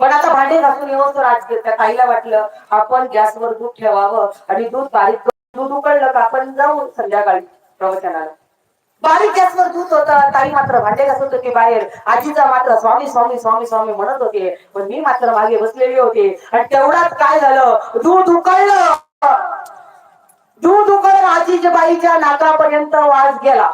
पण आता भांडे घासून येऊन तो राज घेतला ताईला वाटलं आपण गॅसवर दूध ठेवावं आणि दूध बारीक दूध उकळलं का आपण जाऊ संध्याकाळी प्रवचनाला. बारीक गॅसवर दूध होत ताई मात्र भांडे घासत होते बाहेर. आजीचा मात्र स्वामी स्वामी स्वामी स्वामी म्हणत होते पण मी मात्र मागे बसलेली होते. आणि तेवढाच काय झालं? दूध उकळलं. दूध उकळलं आजीच्या बाईच्या नाकापर्यंत वास गेला.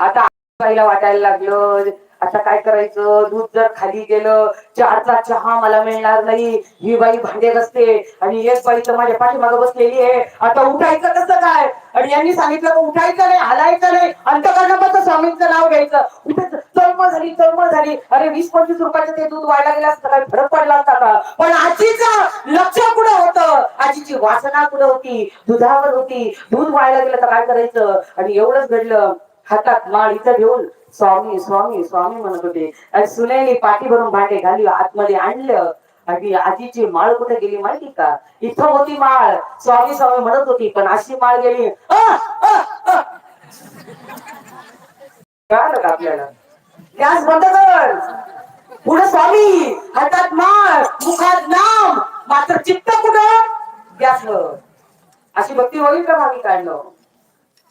आता बाईला वाटायला लागलं आता काय करायचं? दूध जर खाली गेलं चारचा चहा मला मिळणार नाही. ही बाई भांडे बसते आणि एक बाई तर माझ्या पाठीमागं बसलेली आहे. आता उठायचं कसं काय? आणि यांनी सांगितलं उठायचं नाही हलायचं नाही. अंतकरणापासून स्वामींचं नाव घ्यायचं. उठायचं चळमळ झाली चळमळ झाली. अरे वीस पंचवीस रुपयाचं ते दूध व्हायला गेलं असतं काय फरक पडला असता का? पण आजीचं लक्ष कुठं होतं? आजीची वासना कुठं होती? दुधावर होती. दूध व्हायला गेलं तर काय करायचं? आणि एवढंच घडलं. हातात माळ इथं घेऊन स्वामी स्वामी स्वामी म्हणत होते. आणि सुनेने पाठी भरून भांडे घाली आतमध्ये आणलं. आणि आजीची माळ कुठे गेली माहिती का? इथं होती माळ. स्वामी स्वामी म्हणत होती पण अशी माळ गेली. कळालं का आपल्याला? गॅस बंद कर. पुढे स्वामी हातात माळ मुखात नाम मात्र चित्त कुठं? गॅस अशी भक्ती होईल का भाविकांनो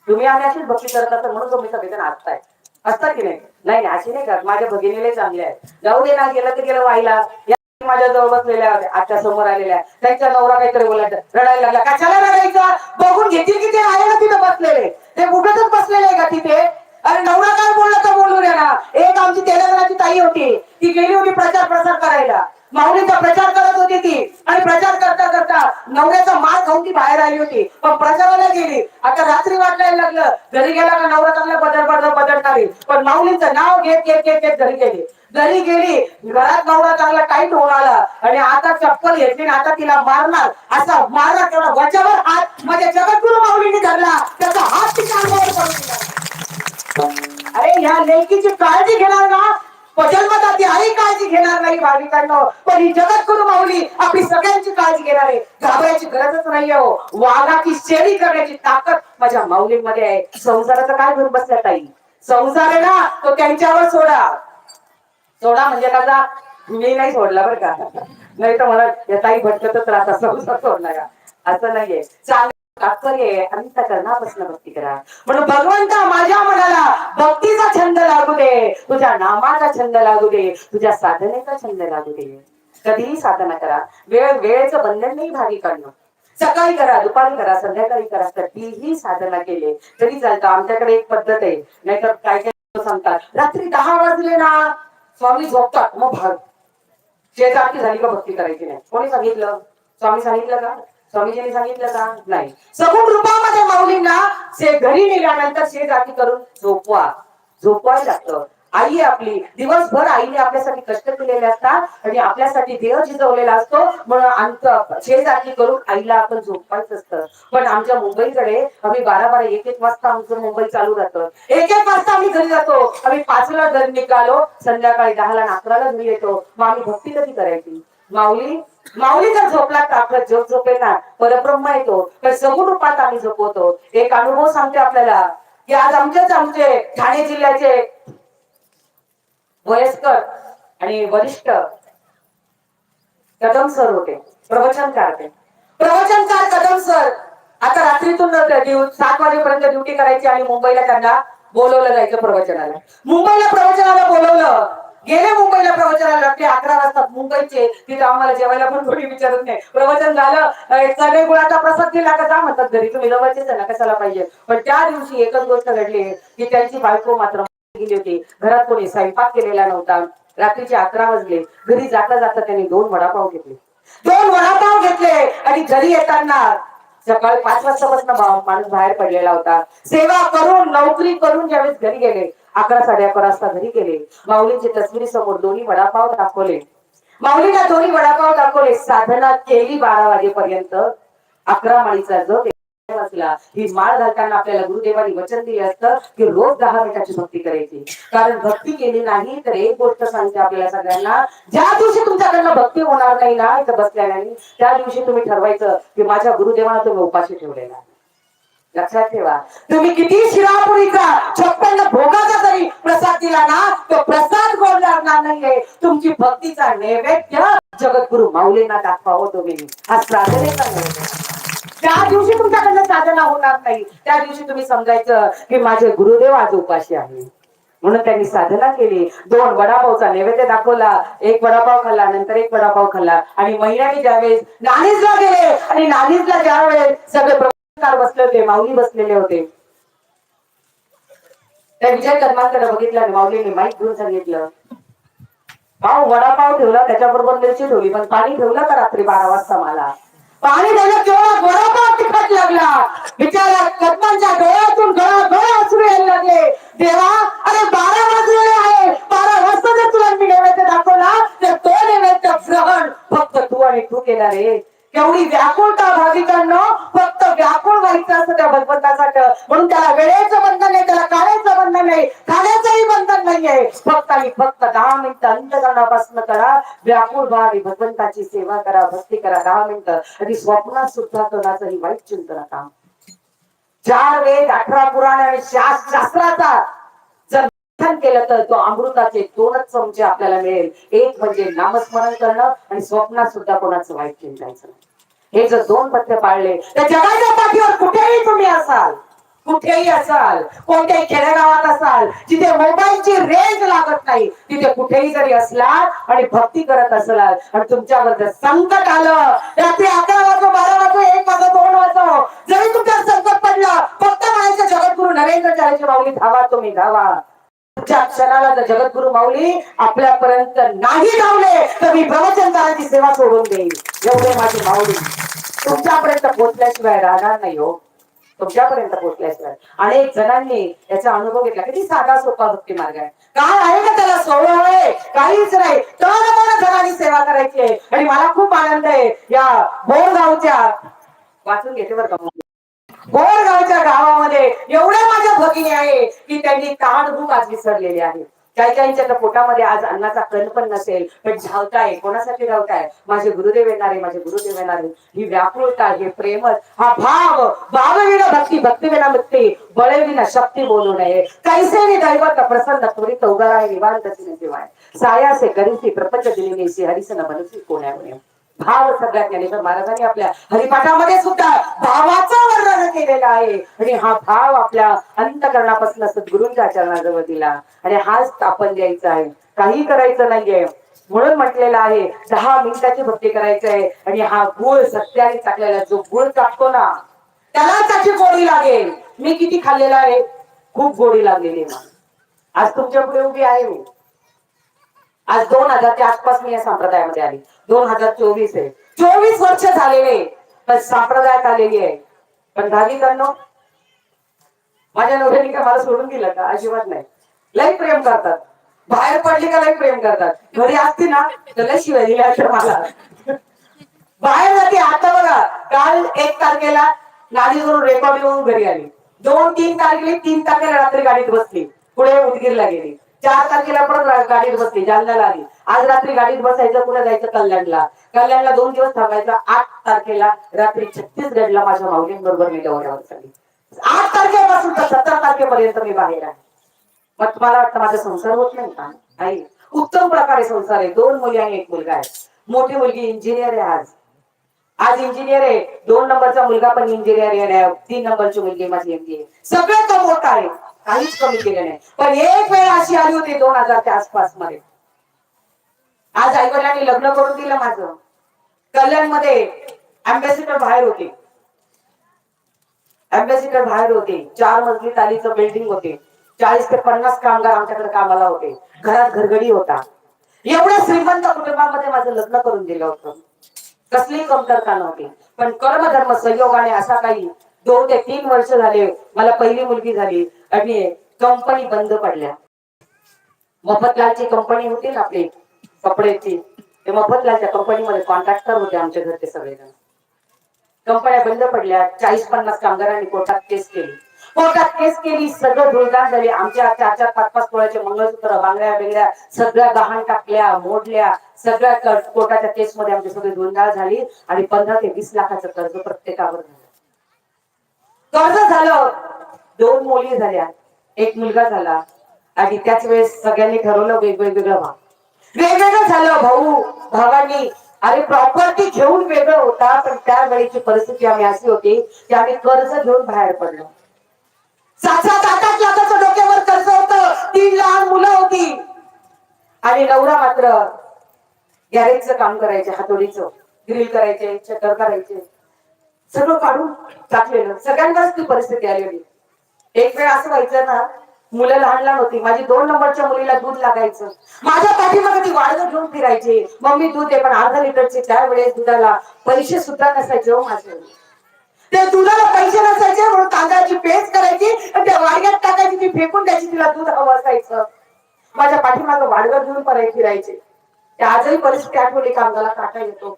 तुम्ही आम्ही अशीच भक्ती करत असं म्हणून तुम्ही सगळेजण असताय असतात की नाही? नाही अशी नाही का? माझ्या भगिनीला चांगले आहेत. जाऊ दे ना गेलं तर गेलं व्हायला. माझ्या जवळ बसलेल्या होत्या आजच्या समोर आलेल्या त्यांच्या नवरा काहीतरी बोलायचं. रडायला लागला. कशाला रडायचा? बघून घेतील की ते आहे ना तिथं बसलेले. ते उगतच बसलेले आहे का तिथे? अरे नवरा काय बोलला तर बोलू द्या ना. एक आमची तेलंगणाची ताई होती. ती गेली होती प्रचार प्रसार करायला. माऊलीचा प्रचार करत होती ती. आणि प्रचार करता करता नवऱ्याचा माल खाऊन ती बाहेर आली होती. पण प्रचाराला गेली. आता रात्री वाटायला लागलं. घरी गेला का नवरा चांगला बदल बदल बदलणारी. पण माऊलींचं नाव घेत घेत घेत घेत घरी गेली. घरी गेली. घरात नवरा चांगला टाईट होऊन आला. आणि आता चप्पल घेतली आणि आता तिला मारणार. असा मारला तेवढा वच्यावर हात माझ्या जगद्गुरु माऊलीने धरला. त्याचा हात तिच्या अंगावर अरे ह्या लेकीची काळजी घेणार ना जन्मदाती आई काळजी घेणार नाही भाविकांनो. पण ही जगद्गुरु माऊली आपली सगळ्यांची काळजी घेणार आहे. घाबरायची गरजच नाहीये हो. वाघाची शेळी करण्याची ताकद माझ्या माऊलीमध्ये आहे. संसाराचं काय घेऊन बसल्या ताई? संसार आहे ना तो त्यांच्यावर सोडा. सोडा म्हणजे का मी नाही सोडला बरं का. नाही तर मला ताई भटकतच राहतात. संसार सोडला का असं नाहीये. चांगलं तात्पर्य आहे अंतकरणापासून भक्ती करा. म्हणून भगवंता माझ्या मनाला भक्तीचा छंद लागू दे तुझ्या नामाचा छंद लागू दे तुझ्या साधनेचा छंद लागू दे. कधीही साधना करा. वेळ वेळेचं बंधन नाही भाविकांना सकाळी करा दुपारी करा संध्याकाळी करा कधीही साधना केली तरी चालतं. आमच्याकडे एक पद्धत आहे. नाहीतर काय काय सांगतात रात्री दहा वाजले ना स्वामी झोपतात. मग भाग. शेजारची झाली का भक्ती करायची नाही. कोणी सांगितलं? स्वामी सांगितलं का? स्वामीजींनी सांगितलं का? नाही. सगुण रूपामध्ये माऊलींना से घरी नेल्यानंतर शेजाती करून झोपवा. झोपवायला लागतं. आई आपली दिवसभर आईने आपल्यासाठी कष्ट केलेले असतात आणि आपल्यासाठी देह शिजवलेला असतो. म्हणून अंत शेजाती करून आईला आपण झोपवायचं असतं. पण आमच्या मुंबईकडे आम्ही बारा बारा एक एक वाजता आमचं मुंबई चालू राहतं. एक एक वाजता आम्ही घरी जातो. आम्ही पाचला घरी निघालो. संध्याकाळी दहाला अकराला घरी येतो. मग आम्ही भक्ती कधी करायची? माऊली माऊली जर झोपला तर आपला जग झोपे ना परब्रह्म येतो. तर सगुण रूपात आम्ही झोपवतो. एक अनुभव सांगते आपल्याला. की आज आमचेच आमचे ठाणे जिल्ह्याचे वयस्कर आणि वरिष्ठ कदम सर होते. प्रवचनकार ते प्रवचनकार कदम सर आता रात्रीतून सात वाजेपर्यंत ड्युटी करायची आणि मुंबईला त्यांना बोलवलं जायचं प्रवचनाला मुंबईला प्रवचनाला बोलवलं. गेले मुंबईला प्रवचनाला रात्री अकरा वाजता मुंबईचे तिथे आम्हाला जेवायला पण कोणी विचारत नाही. प्रवचन झालं अं, सगळे गुळाचा प्रसाद दिला का जा म्हणतात घरी. तुम्ही जवळचेच ना कशाला पाहिजे. पण त्या दिवशी एकच गोष्ट घडली की त्यांची बायको मात्र गेली होती. घरात कोणी स्वयंपाक केलेला नव्हता. रात्रीचे अकरा वाजले. घरी जाता जाता त्यांनी दोन वडापाव घेतले. दोन वडापाव घेतले आणि घरी येताना सकाळी पाच वाजतापासून माणूस बाहेर पडलेला होता. सेवा करून नोकरी करून ज्यावेळेस घरी गेले अकरा साडे अकरा वाजता घरी गेले. माऊलींची तस्वीरी समोर दोन्ही वडापाव दाखवले. माऊलीला दोन्ही वडापाव दाखवले. साधना केली बारा वाजेपर्यंत. अकरा माळीचा जो वाचला ही माळ घालताना आपल्याला गुरुदेवानी वचन दिले असतं की रोज दहा मिनिटाची भक्ती करायची. कारण भक्ती केली नाही तर एक गोष्ट सांगते आपल्याला सगळ्यांना. ज्या दिवशी तुमच्याकडनं भक्ती होणार नाही ना इथं बसल्या नाही त्या दिवशी तुम्ही ठरवायचं की माझ्या गुरुदेवाला तुम्ही उपाशी ठेवलेला आहे. लक्षात ठेवा. तुम्ही किती शिरापुरीचा छप्पन्न भोगाचा जरी प्रसाद दिला ना तो प्रसाद गोड लागणार नाहीये तुमची भक्तीचा नैवेद्य जगद्गुरु माऊलींना दाखवावं तुम्ही. हा प्रार्थनेचा नैवेद्य. त्या दिवशी तुमच्याकडनं साधना होणार नाही. त्या दिवशी तुम्ही समजायचं की माझे गुरुदेव आज उपाशी आहे म्हणून त्यांनी साधना केली. दोन वडापावचा नैवेद्य दाखवला. एक वडापाव खाल्ला नंतर एक वडापाव खाल्ला. आणि महिन्याने ज्यावेळेस नाणीजला गेले आणि नाणीजला ज्यावेळेस सगळे बसले होते माऊली बसलेले होते. त्या विजय कदमांकडे बघितलं माऊलीने माईक घेऊन सांगितलं पाव वडापाव ठेवला त्याच्याबरोबर मिरची ठेवली पण पाणी ठेवलं का रात्री बारा वाजता मला? पाणी ठेवलं केवळ वडापाव तिखट लागला. बिचारा कदमांच्या डोळ्यातून गळा गळा असू यायला लागले. देवा अरे बारा वाजलेले आहे. बारा वाजता जर तुला मी नैवेद्य दाखवला तर तो नैवेद्य ग्रहण फक्त तू आणि तू केला रे. केवढी व्याकुळता भाविकांना? फक्त व्याकुळ व्हायचं असतं त्या भगवंतासाठी म्हणून त्याला वेळेचं बंधन नाही त्याला काळाचं बंधन नाही खाण्याचंही बंधन नाहीये. फक्त आणि फक्त दहा मिनिटं अंतकरणापासून करा व्याकुळ भावी भगवंताची सेवा करा भक्ती करा दहा मिनिटं. आणि स्वप्नात सुद्धा कोणाचंही वाईट चिंतन काम चार वेद अठरा पुराण आणि शास- शास्त्राचा केलं तर तो अमृताचे दोनच चमचे आपल्याला मिळेल. एक म्हणजे नामस्मरण करणं आणि स्वप्नात सुद्धा कोणाचं वाईट चिंतायचं हे जर दोन पथ्य पाळले तर जगाच्या पाठीवर कुठेही तुम्ही असाल कुठेही असाल कोणत्याही खेडेगावात असाल जिथे मोबाईलची रेंज लागत नाही तिथे कुठेही जरी असलात आणि भक्ती करत असलात आणि तुमच्यावर जर संकट आलं रात्री अकरा वाजो बारा वाजो एक वाजो दोन वाजो जरी तुमच्यावर संकट पडलं फक्त म्हणायचं जगद्गुरु नरेंद्र चाळीची माऊली धावा तुम्ही धावा. पुढच्या क्षणाला जर जगद्गुरु माऊली आपल्यापर्यंत नाही धावले तर मी ब्रह्मचंद्राची सेवा सोडून देईन. एवढे माझी माऊली तुमच्यापर्यंत पोहोचल्याशिवाय राहणार नाही हो. तुमच्यापर्यंत पोहोचल्याशिवाय अनेक जणांनी याचा अनुभव घेतला. किती साधा सोपा भक्ती मार्ग आहे. काय आहे का त्याला सोहळा आहे काहीच नाही. तर मन जणांनी सेवा करायची आहे. आणि मला खूप आनंद आहे. या बोरगावच्या वाचून घेते बरं का बोरगावच्या गावामध्ये एवढ्या माझ्या भगिनी आहे की त्यांनी ताण भूक आज विसरलेली आहे. काही काहींच्या तर पोटामध्ये आज अन्नाचा कण पण नसेल. पण धावताय कोणासाठी धावताय? माझे गुरुदेव येणारे माझे गुरुदेव येणारे ही व्याकुळता हे प्रेमच हा भाव भावविना भक्ती भक्तीविना मुक्ती बळविना शक्ती बोलू नये. कैसे दैवत प्रसन्न त्वरित उगारा निवांत शिवाय सायासे करीसी प्रपंच दिलेली हरिसन बनसी कोण्या भाव सगळ्यात ज्ञानेश्वर महाराजांनी आपल्या हरिपाठामध्ये सुद्धा भावाचा वर्णन केलेला आहे. आणि हा भाव आपल्या अंतकरणापासून सद्गुरूंच्या आचरणाजवळ दिला. आणि हाच आपण द्यायचा आहे. काही करायचं नाहीये. म्हणून म्हटलेलं आहे दहा मिनिटाची भक्ती करायची आहे. आणि हा गुळ सत्याने टाकलेला जो गुळ टाकतो ना त्याला त्याची गोडी लागेल. मी किती खाल्लेला आहे? खूप गोडी लागलेली आज तुमच्यापुढे उभी आहे मी. आज दोन हजारच्या आसपास मी या संप्रदायामध्ये आली. दोन हजार चोवीस आहे. चोवीस वर्ष झालेले पण संप्रदायात आलेली आहे. पण भाविकांनो माझ्या नवऱ्याने का मला सोडून दिलं का? अजिबात नाही. लय प्रेम करतात. बाहेर पडले का लय प्रेम करतात. घरी असते ना तर लय शिवाय दिल्या मला. बाहेर जाते. आता बघा काल एक तारखेला गाडी करून रेकॉर्डिंग घरी आली. दोन तीन तारखेला तीन तारखेला रात्री गाडीत बसली. पुढे उदगीरला गेली. चार तारखेला परत गाडीत बसते जालन्याला आली. आज रात्री गाडीत बसायचं कुठे जायचं? कल्याणला. कल्याणला दोन दिवस थांबायचं. आठ तारखेला रात्री छत्तीसगडला माझ्या माऊलींबरोबर मी डोळ्यावर चालली आठ तारखेपासून तर सतरा तारखेपर्यंत मी बाहेर आहे. मग तुम्हाला वाटतं माझा संसार होत नाही का? नाही. उत्तम प्रकारे संसार आहे. दोन मुली आणि एक मुलगा आहे. मोठी मुलगी इंजिनियर आहे आज. आज इंजिनियर आहे. दोन नंबरचा मुलगा पण इंजिनियर आहे तीन नंबरची मुलगी माझी एमबीए सगळं मोठा आहे. काहीच कमी केलं नाही. पण एक वेळ अशी आली होती दोन हजारच्या आसपासमध्ये. आज आईवडिलांनी लग्न करून दिलं माझं. कल्याणमध्ये अम्बॅसिडर बाहेर होते. अम्बॅसिडर बाहेर होते. चार मजली तालीचं बिल्डिंग होते. चाळीस ते पन्नास कामगार आमच्याकडे कामाला होते. घरात घरगडी होता. एवढ्या श्रीमंत कुटुंबामध्ये माझं लग्न करून दिलं होतं. कसली कमतरता नव्हती. पण कर्मधर्म संयोगाने असा काही दोन ते तीन वर्ष झाले. मला पहिली मुलगी झाली. आणि कंपनी बंद पडल्या. मफतलालची कंपनी होती ना आपली कपड्याची ते मफतलालच्या कंपनीमध्ये कॉन्ट्रॅक्टर होते आमच्या घरचे सगळेजण. कंपन्या बंद पडल्या चाळीस पन्नास कामगारांनी कोर्टात केस केली. कोर्टात केस केली सगळं धुळदाण झाली. आमच्या चार चार पाच पाच तोळ्याचे मंगळसूत्र बांगड्या बिंगड्या सगळ्या गहाण टाकल्या मोडल्या. सगळ्या कोर्टाच्या केस मध्ये आमची सगळी धुळदाळ झाली आणि पंधरा ते वीस लाखाचं कर्ज प्रत्येकावर झालं. कर्ज झालं. दोन मुली झाल्या. एक मुलगा झाला. आणि त्याच वेळेस सगळ्यांनी ठरवलं वेगवेगळं व्हा. वेगवेगळं झालं भाऊ भावांनी. अरे प्रॉपर्टी घेऊन वेगळं होता पण त्यावेळेची परिस्थिती आम्ही अशी होती की आम्ही कर्ज घेऊन बाहेर पडलो. सात सात आठ आठ लाखाचं डोक्यावर कर्ज होतं. तीन लहान मुलं होती. आणि नवरा मात्र गॅरेजचं काम करायचे हातोडीचं. ग्रिल करायचे शटर करायचे. सगळं काढून टाकलेलं. सगळ्यांनाच ती परिस्थिती आलेली. एक वेळ असं व्हायचं ना मुलं लहान लहान होती माझी दोन नंबरच्या मुलीला दूध लागायचं. माझ्या पाठीमागे ती वाढगं घेऊन फिरायची. मम्मी दूध आहे पण अर्धा लिटरचे त्यावेळेस दुधाला पैसे सुद्धा नसायचे हो माझे. ते दुधाला पैसे नसायचे म्हणून तांदळाची पेस्ट करायची आणि त्या वाडग्यात टाकायची ती फेकून द्यायची तिला दूध हवं असायचं. माझ्या पाठीमागे वाडगं घेऊन परत फिरायचे. ते आजही परिस्थिती आठवली कामगाला काटा येतो.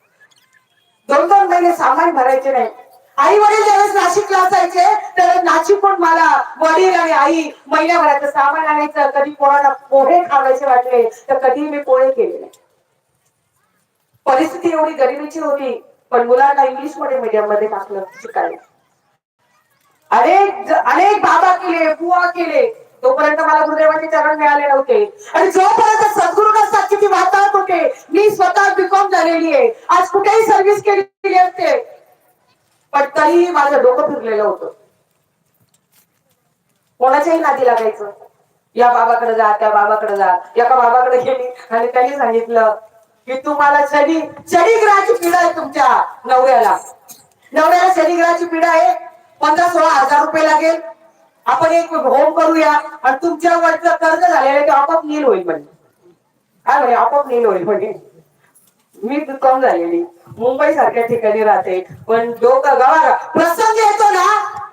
दोन दोन महिने सामान भरायचे नाही. आई वडील ज्यावेळेस नाशिकला असायचे त्यावेळेस नाशिकहून मला वडील आणि आई महिन्याभराचं सामान आणायचं. कधी कोणाला पोहे खावायचे वाटले तर कधी मी पोहे केले नाही. परिस्थिती एवढी गरिबीची होती पण मुलांना इंग्लिशमध्ये मीडियममध्ये टाकलं शिकायला. अनेक अनेक बाबा केले बुवा केले. तोपर्यंत मला गुरुदेवाचे चरण मिळाले नव्हते. आणि जोपर्यंत सद्गुरु नसतात किती वातावरण होते मी स्वतः बिकॉम झालेली आहे. आज कुठेही सर्व्हिस केलेली असते. पण तरीही माझं डोकं फिरलेलं होतं. कोणाच्याही नादी लागायचं. या बाबाकडे जा त्या बाबाकडे जा. एका बाबाकडे गेली आणि त्यांनी सांगितलं की तुम्हाला शनी शनिग्रहाची पीडा आहे तुमच्या नवऱ्याला. नवऱ्याला शनिग्रहाची पीडा आहे. पंधरा सोळा हजार रुपये लागेल. आपण एक होम करूया आणि तुमच्या तुमच्यावरचं कर्ज झालेलं आहे ते आपोआप नील होईल म्हणजे काय म्हणे? आपोआप नील होईल म्हणजे मी कम झालेली. मुंबई सारख्या ठिकाणी राहते. पण डोकं गवा प्रसंग येतो ना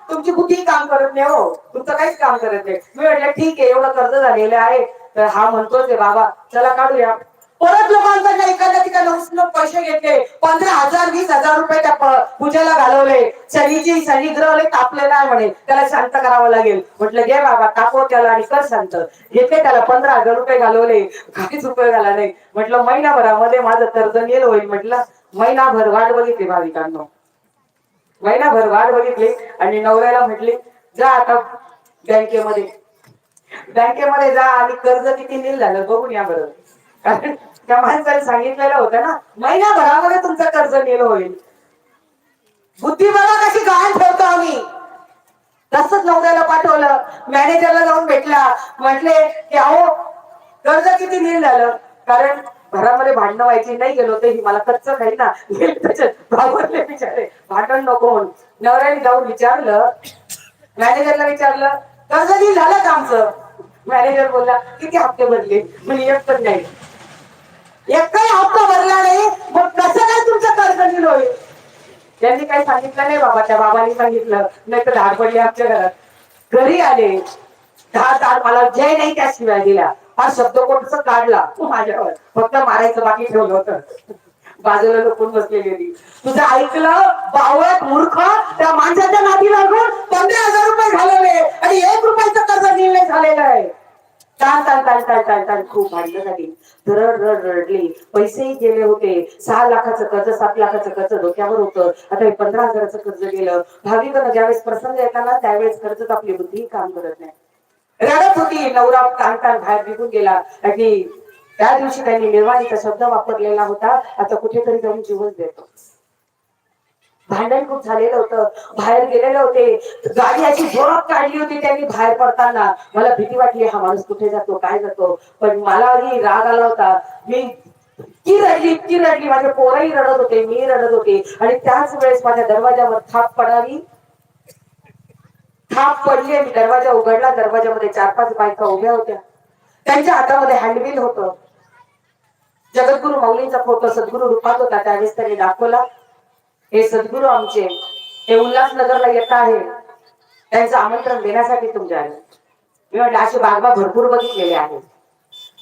तुमची बुद्धी काम करत नाही हो. तुमचं काहीच काम करत नाही. मी म्हटलं ठीक आहे एवढं कर्ज झालेलं आहे. तर हा म्हणतोच बाबा चला काढूया. परत लोकांकडनं एखाद्या ठिकाणी पैसे घेतले. पंधरा हजार वीस हजार रुपये त्या पूजेला घालवले. शनीची शनी ग्रहले तापलेला आहे म्हणे. त्याला शांत करावं लागेल. म्हटलं घे बाबा तापव त्याला आणि कर शांत. घेतले त्याला पंधरा हजार रुपये घालवले. काहीच उपयोग झाला नाही. म्हटलं महिनाभरामध्ये माझं कर्ज नेल होईल. म्हटलं महिनाभर वाट बघितली भाविकांनो. महिनाभर वाट बघितली आणि नवऱ्याला म्हटले जा आता बँकेमध्ये. बँकेमध्ये जा आणि कर्ज किती नील झालं बघून या बरोबर कारण त्या माणसाने सांगितलेलं होतं ना महिनाभरामध्ये तुमचं कर्ज नील होईल. बुद्धी बघा कशी गहाण ठेवतो आम्ही. तसंच नवऱ्याला पाठवलं मॅनेजरला जाऊन भेटला. म्हटले की अहो कर्ज किती नील झालं? कारण घरामध्ये भांडणं व्हायची नाही गेलो ते ही मला कच्च खाई ना. गेले घाबरले बिचारे. भांडण नको म्हणून. नवऱ्याने जाऊन विचारलं. मॅनेजरला विचारलं कर्ज दिल झालं का आमचं. मॅनेजर बोलला किती हप्ते भरले? म्हणजे एक पण नाही. एकही हप्ता भरला नाही? मग कसं काय तुमचं कर्ज दिलं होईल? त्यांनी काही सांगितलं नाही बाबा त्या बाबांनी सांगितलं. नाही तर धाड पडली आमच्या घरात घरी आले. दहा तार मला जय नाही त्याशिवाय दिला. हा शब्द कोणचं काढला? माझ्यावर. फक्त मारायचं बाकी ठेवलं होतं. बाजूला लपून बसलेली होती. तुझं ऐकलं बावळट मूर्ख त्या माणसाच्या नादी लागून पंधरा हजार रुपये घालवले आणि एक रुपयाचं कर्ज निर्णय झालेलं आहे. ताण ताण ताण ताण ताण ताण खूप रड रड रडली. पैसेही गेले होते. सहा लाखाचं कर्ज सात लाखाचं कर्ज डोक्यावर होतं. आता हे पंधरा हजाराचं कर्ज गेलं. भाविकांना ज्यावेळेस प्रसंग येताना त्यावेळेस कर्जच आपली बुद्धी काम करत नाही. रडत होती. नवरा ताण बाहेर निघून गेला. आणि त्या दिवशी त्यांनी निर्वाणीचा शब्द वापरलेला होता. आता कुठेतरी जाऊन जीवन देतो. भांडण खूप झालेलं होतं. बाहेर गेलेले होते. गाडी अशी जोरात काढली होती त्यांनी बाहेर पडताना. मला भीती वाटली हा माणूस कुठे जातो काय जातो? पण मलाही राग आला होता. मी इतकी रडली इतकी रडली. माझे पोरही रडत होते मी रडत होते. आणि त्याच वेळेस माझ्या दरवाजावर थाप पडावी. थाप पडली आणि दरवाजा उघडला. दरवाजामध्ये चार पाच बायका उभ्या होत्या. त्यांच्या हातामध्ये हँडबिल होत. जगद्गुरु मौलींचा फोटो सद्गुरु रूपात होता. त्यावेळेस त्यांनी दाखवला हे सद्गुरु आमचे हे उल्हासनगरला येत आहे. त्यांचं आमंत्रण देण्यासाठी तुमच्या मी म्हटलं अशी बागबा भरपूर बघितलेले आहेत.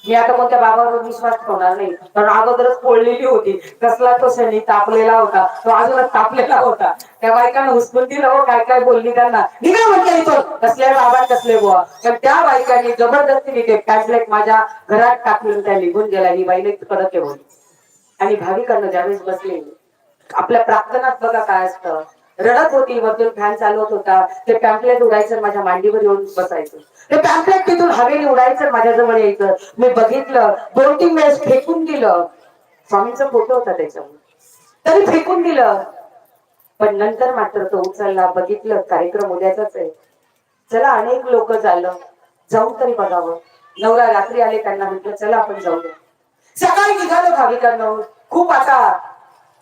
मी आता कोणत्या बाबावर विश्वास ठेवणार नाही. कारण अगोदरच पोळलेली होती. कसला तो शनी तापलेला होता. तो अजूनच तापलेला होता. त्या बायकांना हुसकून दिलं हो काय काय बोलली त्यांना. निघा म्हटलं इथं कसले बाबा कसले बुवा. तर त्या बायकांनी जबरदस्तीने ते पॅम्पलेट माझ्या घरात टाकून त्या निघून गेल्या. ही बाईने कडक आहे हो. आणि भाविकांना ज्यावेळेस बसले आपल्या प्रार्थनात बघा काय असतं. रडत होती वरतून फॅन चालवत होता. ते पॅम्पलेट उडायचं माझ्या मांडीवर येऊन बसायचं. ते पॅम्पलेट तिथून हवेने उडायचं माझ्याजवळ यायचं. मी बघितलं दोन तीन वेळेस फेकून दिलं. स्वामींचा फोटो होता त्याच्यावर. तरी फेकून दिलं. पण नंतर मात्र तो उचलला बघितलं कार्यक्रम उद्याचाच आहे. चला अनेक लोक झालं जाऊन तरी बघावं. नवरा रात्री आले त्यांना म्हटलं चला आपण जाऊया. सकाळी निघालो भाविकांना. खूप आता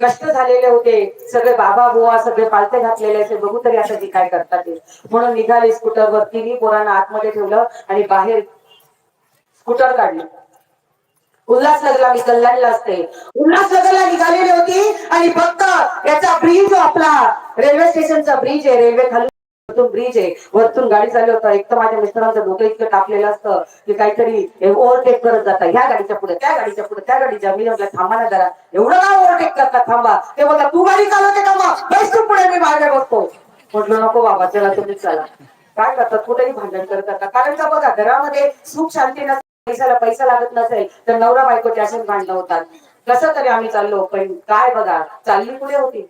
कष्ट झालेले होते. सगळे बाबा बुवा सगळे पालते घातलेले असे. बघू तरी आता ती काय करतात म्हणून निघाले स्कूटरवर. तिन्ही पोरांना आतमध्ये ठेवलं आणि बाहेर स्कूटर काढली. उल्हासनगरला मी कल्याणला असते. उल्हासनगरला निघालेली होती आणि फक्त याचा ब्रिज जो आपला रेल्वे स्टेशनचा ब्रिज आहे रेल्वे खाली वरतून ब्रिज आहे. वरतून गाडी चालू होता. एक तर माझ्या मिस्टरांचं डोकं इतकं कापलेलं असतं की काहीतरी ओव्हरटेक करत जाता. ह्या गाडीच्या पुढे त्या गाडीच्या पुढे त्या गाडीच्या मी म्हटलं थांबा ना जरा. एवढं का ओव्हरटेक करता? थांबा. ते बघा तू गाडी चालवते का मग? बस पुढे मी मागे बघतो म्हटलं नको बाबा चला तुम्ही चला. काय करतात? कुठेही भांडण करतात कारण का बघा घरामध्ये सुख शांती नसेल पैशाला पैसा लागत नसेल तर नवरा बायको त्याच्यात भांडणं होतात. कसं तरी आम्ही चाललो पण काय बघा चालली पुढे होती?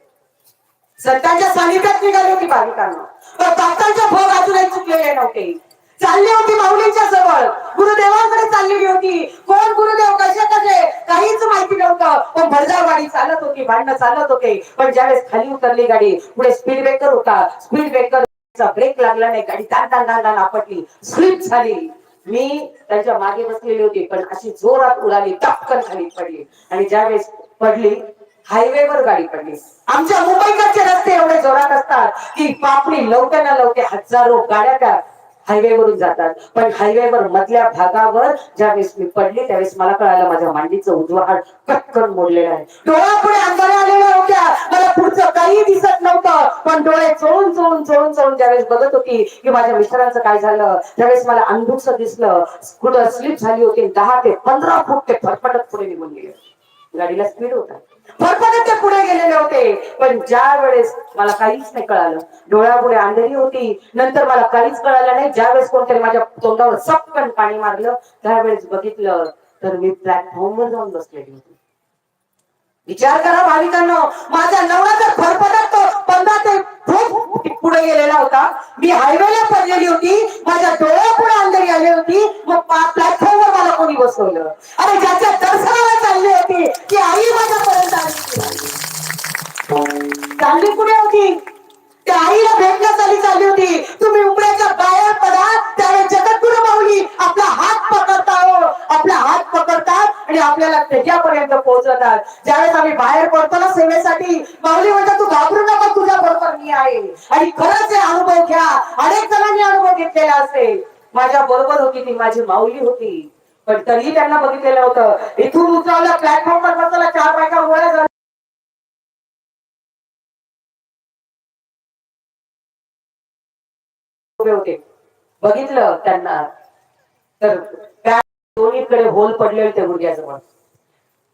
संतांच्या सानिध्यात निघाली होती भाविकांना पण भक्तांचे भोग अजूनही चुकलेले नव्हते. चालली होती माऊलींच्या जवळ. गुरुदेवांकडे चाललेली होती. कोण गुरुदेव? कसे कसे? काहीच माहिती नव्हतं. पण भरदार गाडी चालत होती भांडणं चालत होते. पण ज्यावेळेस खाली उतरली गाडी पुढे स्पीड ब्रेकर होता. स्पीड ब्रेकर ब्रेक लागला नाही. गाडी तान तान तान तान आपटली. स्लिप झाली. मी त्यांच्या मागे बसलेली होती पण अशी जोरात उडाली टपकन खाली पडली. आणि ज्यावेळेस पडली हायवेवर गाडी पडली. आमच्या मुंबईकडचे रस्ते एवढे जोरात असतात की पापडी लवक्या ना लवकर हजारो गाड्या त्या हायवेवरून जातात. पण हायवेवर मधल्या भागावर ज्यावेळेस मी पडली त्यावेळेस मला कळालं माझ्या मांडीचं उजवा हात कटकन मोडलेलं आहे. डोळा पुढे अंधारे आलेल्या होत्या. मला पुढचं काही दिसत नव्हतं. पण डोळे चोळून चोळून चोळून चोळून ज्यावेळेस बघत होती की माझ्या मिस्टरांचं काय झालं त्यावेळेस मला अंधुकस दिसलं. स्कूटर स्लिप झाली होती दहा ते पंधरा फूट ते फरफटत पुढे निघून गेले. गाडीला स्पीड होता. फरफडत ते पुढे गेलेले होते पण ज्या वेळेस मला काहीच नाही कळालं. डोळ्यापुढे अंधेरी होती. नंतर मला काहीच कळालं नाही. ज्या वेळेस कोणतरी माझ्या तोंडावर सपकन पाणी मारलं त्यावेळेस बघितलं तर मी प्लॅटफॉर्मवर जाऊन बसलेली होती. विचार करा भाविकांना माझा नवरा तर फरफडत गेलेला होता. मी हायवेला पडलेली होती. माझ्या डोळ्यापुढे अंधेरी आली होती. मग प्लॅटफॉर्मवर मला कोणी बसवलं? आणि ज्याच्या दर्शनाला चालली होती ती आई माझ्यापर्यंत आली. चालली कुठे होती? त्या आईला भेटण्यासाठी चालली होती. तुम्ही उमऱ्याच्या बाहेर पडा. त्यावेळेस जगद्गुरु माऊली आपला हात पकडताओ आपला हात आणि आपल्याला त्याच्यापर्यंत पोहोचवतात. ज्यावेळेस आम्ही बाहेर पडतो ना सेवेसाठी माऊली म्हणतात तू घाबरू नका तुझ्या बरोबर मी आहे. आणि खरंच हे अनुभव घ्या. अनेक जणांनी अनुभव घेतलेला असेल. माझ्या बरोबर होती ती माझी माऊली होती. पण तरीही त्यांना बघितलेलं होतं. इथून उतरवलं प्लॅटफॉर्मवर बसवलं चार बायका गोळ्या झाल्या होते. बघितलं त्यांना. तर काय दोन्हीकडे होल पडले होते गुडघ्याजवळ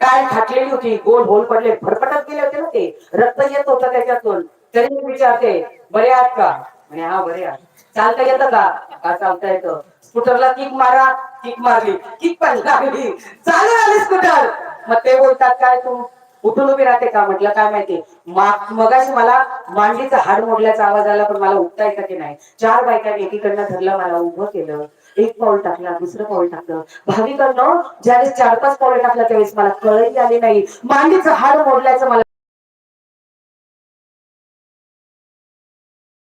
काय थाकलेली होती? गोल होल पडले. फरफटत गेले होते ना ते. रक्त येत होतं त्याच्यातून. तरी मी विचारते बरे आहात का? म्हणे हा बरे आहात. चालता येतं का? का चालता येतं? स्कूटरला किक मारा. किक मारली. किक पण लागली. चालू आली स्कूटर. मग ते बोलतात काय तू? उठून उभी राहते का? म्हटलं काय माहिती. मगाशी मला मांडीचा हाड मोडल्याचा आवाज आला पण मला उठता येतं की नाही. चार बायकांनी एकीकडनं धरलं मला उभं केलं. एक पाऊल टाकला दुसरं पाऊल टाकलं. भाविकांना ज्यावेळेस चार पाच पाऊल टाकलं त्यावेळेस मला कळही आली नाही. मांडीचं हाड मोडल्याचं मला